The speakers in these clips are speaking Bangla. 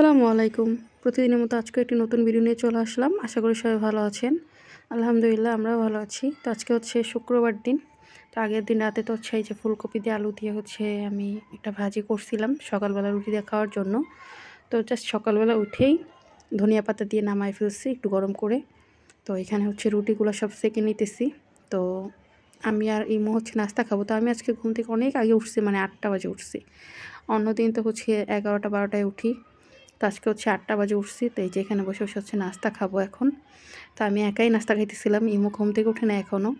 আসসালামু আলাইকুম। প্রতিদিনের মতো আজকে একটি নতুন ভিডিও নিয়ে চলে আসলাম। আশা করি সবাই ভালো আছেন। আলহামদুলিল্লাহ, আমরাও ভালো আছি। তো আজকে হচ্ছে শুক্রবার দিন। তো আগের দিন রাতে তো হচ্ছে এই যে ফুলকপি দিয়ে আলু দিয়ে হচ্ছে আমি একটা ভাজি করছিলাম সকালবেলা রুটি দিয়ে খাওয়ার জন্য। তো জাস্ট সকালবেলা উঠেই ধনিয়া পাতা দিয়ে নামায় ফেলছি একটু গরম করে। তো এখানে হচ্ছে রুটিগুলো সব সেঁকে নিতেছি। তো আমি আর ইমো হচ্ছে নাস্তা খাব। তো আমি আজকে ঘুম থেকে অনেক আগে উঠছি মানে আটটা বাজে উঠছি। অন্যদিন তো হচ্ছে এগারোটা, বারোটায় উঠি। তো আজকে হচ্ছে আটটা বাজে উঠছি, তো এই যে এখানে বসে বসে হচ্ছে নাস্তা খাব এখন। তো আমি একাই নাস্তা খাইতেছিলাম, ইমো ঘুম থেকে উঠে না এখনও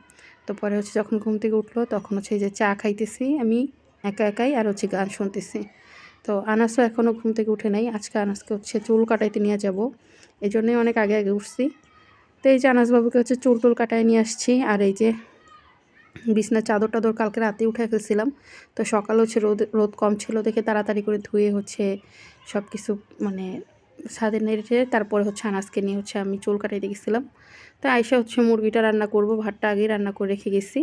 তো পরে হচ্ছে যখন ঘুম থেকে উঠল তখন হচ্ছে যে চা খাইতেছি আমি একা একাই আর হচ্ছে গান শুনতেছি। তো আনাসও এখনও ঘুম থেকে উঠে নাই, আজকে আনাসকে হচ্ছে চুল কাটাইতে নিয়ে যাব। এই জন্যই অনেক আগে আগে উঠছি। তো এই যে আনাসবাবুকে হচ্ছে চুল টুল কাটায় নিয়ে আসছি, আর এই যে বিছনার চাদর টাদর কালকে রাতে উঠে ফেলছিলাম। তো সকাল হচ্ছে রোদ রোদ কম ছিল দেখে তাড়াতাড়ি করে ধুয়ে হচ্ছে সব কিছু মানে ছাদে নেড়ে তারপরে হচ্ছে আনাজকে নিয়ে হচ্ছে আমি চুল কাটাইতে দেখেছিলাম তো আয়সা হচ্ছে মুরগিটা রান্না করব, ভাতটা আগেই রান্না করে রেখে গেছি।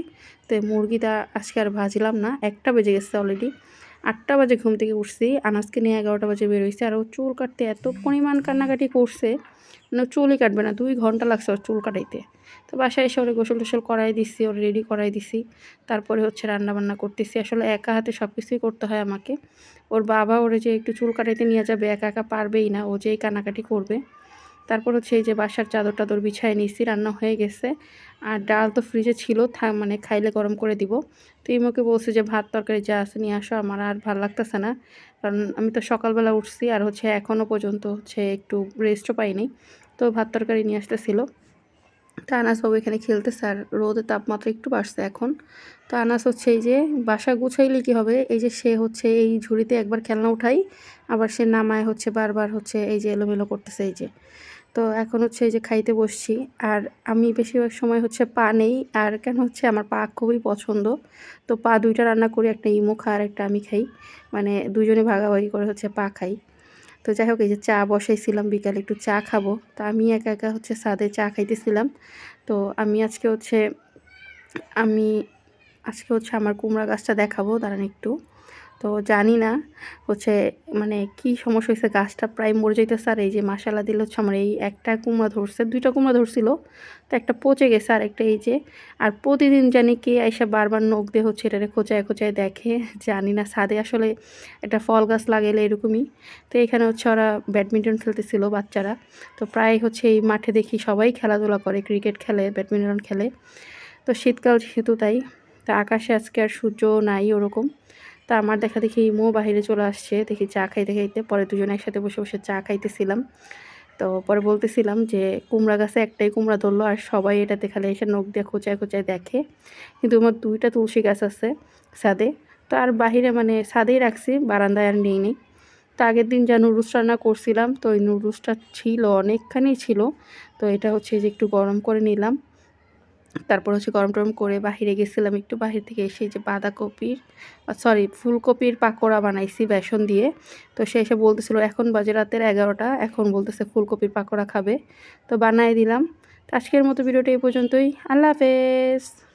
তো মুরগিটা আজকে আর ভাজলাম না, একটা বেজে গেছে অলরেডি আটটা বাজে ঘুম থেকে উঠছি, আনাজকে নিয়ে এগারোটা বাজে বেরোইছে আর ও চুল কাটতে এত পরিমাণ কান্নাকাটি করছে মানে চুলই কাটবে না, দুই ঘণ্টা লাগছে ওর চুল কাটাইতে। তো বাসায় এসে ওরে গোসল টোসল করাই দিছি, ওর রেডি করাই দিছি, তারপরে হচ্ছে রান্না বান্না করতেছি। আসলে একা হাতে সব কিছুই করতে হয় আমাকে। ওর বাবা ওরে যে একটু চুল কাটাইতে নিয়ে যাবে, একা একা পারবেই না, ও যেই কানাকাটি করবে। তারপর হচ্ছে এই যে বাসার চাদর টাদর বিছায় নিয়েছি রান্না হয়ে গেছে। আর ডাল তো ফ্রিজে ছিল মানে খাইলে গরম করে দিব। তো ইমোকে বলছে যে, ভাত তরকারি যা আছে নিয়ে আসো, আমার আর ভালো লাগতেছে না। কারণ আমি তো সকালবেলা উঠছি আর হচ্ছে এখনও পর্যন্ত হচ্ছে একটু রেস্টও পাইনি। তো ভাত তরকারি নিয়ে আসতেছিল। তো আনাস বাবু এখানে খেলতেছে আর রোদের তাপমাত্রা একটু বাড়ছে এখন। তো আনাস হচ্ছে এই যে বাসা গুছাইলে কী হবে? এই যে সে হচ্ছে এই ঝুড়িতে একবার খেলনা উঠাই, আবার সে নামায় হচ্ছে বারবার হচ্ছে এই যে এলোমেলো করতেছে এই যে। তো এখন হচ্ছে এই যে খাইতে বসছি। আর আমি বেশিরভাগ সময় হচ্ছে পা নেই। আর কেন হচ্ছে আমার পা খুবই পছন্দ। তো পা দুইটা রান্না করি, একটা ইমো খা আর একটা আমি খাই। মানে দুজনে ভাগাভাগি করে হচ্ছে পা খাই। তো যাই হোক, এই যে চা বসাইছিলাম বিকালে, একটু চা খাব। তো আমি একা একা হচ্ছে সাদে চা খাইতেছিলাম। তো আমি আজকে হচ্ছে, আমি আজকে হচ্ছে আমার কুমড়া গাছটা দেখাবো, দাঁড়ান একটু। তো জানি না, হচ্ছে মানে কি সমস্যা হয়েছে, গাছটা প্রায় মরে যাইতেছে আর এই যে মাসালা দিল হচ্ছে আমার এই একটা কুমড়া ধরছে, দুইটা কুমড়া ধরছিল, তো একটা পচে গেছে আর একটা এই যে, আর প্রতিদিন জানি কে এসে বারবার নখ দিয়ে হচ্ছে এটারে খোঁচায় খোঁচায় দেখে, জানি না ছাদে আসলে একটা ফল গাছ লাগাইলে এরকমই, তো এখানে হচ্ছে ওরা ব্যাডমিন্টন খেলতেছিল বাচ্চারা, তো প্রায় হচ্ছে এই মাঠে দেখি সবাই খেলাধুলা করে, ক্রিকেট খেলে, ব্যাডমিন্টন খেলে, তো শীতকাল যেহেতু তাই, তা আকাশে আজকে আর সূর্য নাই ওরকম তা আমার দেখা দেখি মো বাহিরে চলে আসছে, দেখি চা খাইতে খাইতে। পরে দুজন একসাথে বসে বসে চা খাইতেছিলাম। তো পরে বলতেছিলাম যে, কুমড়া গাছে একটাই কুমড়া ধরলো আর সবাই এটাতে খালি এসে নখ দিয়ে খোঁচায় খোঁচায় দেখে। কিন্তু আমার দুইটা তুলসী গাছ আছে ছাদে। তো আর বাহিরে মানে ছাদেই রাখছি, বারান্দায় আর নেই নেই। তো আগের দিন যা নুডলস রান্না করছিলাম, তো ওই নুডলসটা ছিল, অনেকখানি ছিল। তো এটা হচ্ছে যে একটু গরম করে নিলাম। তারপর হচ্ছে গরম টরম করে বাহিরে গেছিলাম একটু বাহির থেকে এসে যে বাঁধাকপির সরি ফুলকপির পাকোড়া বানাইছি বেসন দিয়ে। তো সে এসে বলতেছিল, এখন বাজে রাতের এগারোটা, এখন বলতেছে ফুলকপির পাকোড়া খাবে। তো বানাই দিলাম। তো আজকের মতো ভিডিওটা এই পর্যন্তই। আল্লাহ হাফেজ।